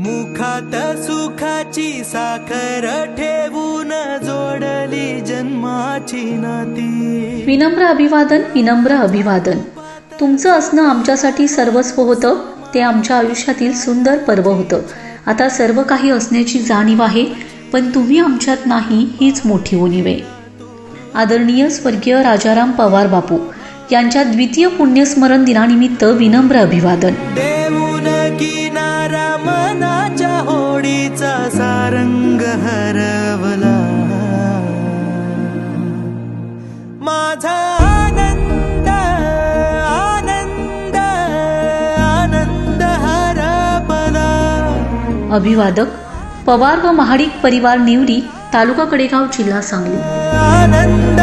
मुखात सुखाची साखर ठेवून जोडली जन्माची नाती. विनम्र अभिवादन विनम्र अभिवादन. तुमचं असणं आमच्यासाठी सर्वस्व होतं ते आमच्या आयुष्यातील सुंदर पर्व होतं. आता सर्व काही असण्याची जाणीव आहे पण तुम्ही आमच्यात नाही हीच मोठी उणीव. आहे आदरणीय स्वर्गीय राजाराम पवार बापू यांच्या द्वितीय पुण्यस्मरण दिनानिमित्त विनम्र अभिवादन. सारंग हरवला माझा आनंद आनंद आनंद हरपला। अभिवादक पवार व महाडिक परिवार निवडी तालुका कडेगाव जिल्हा सांगली. आनंद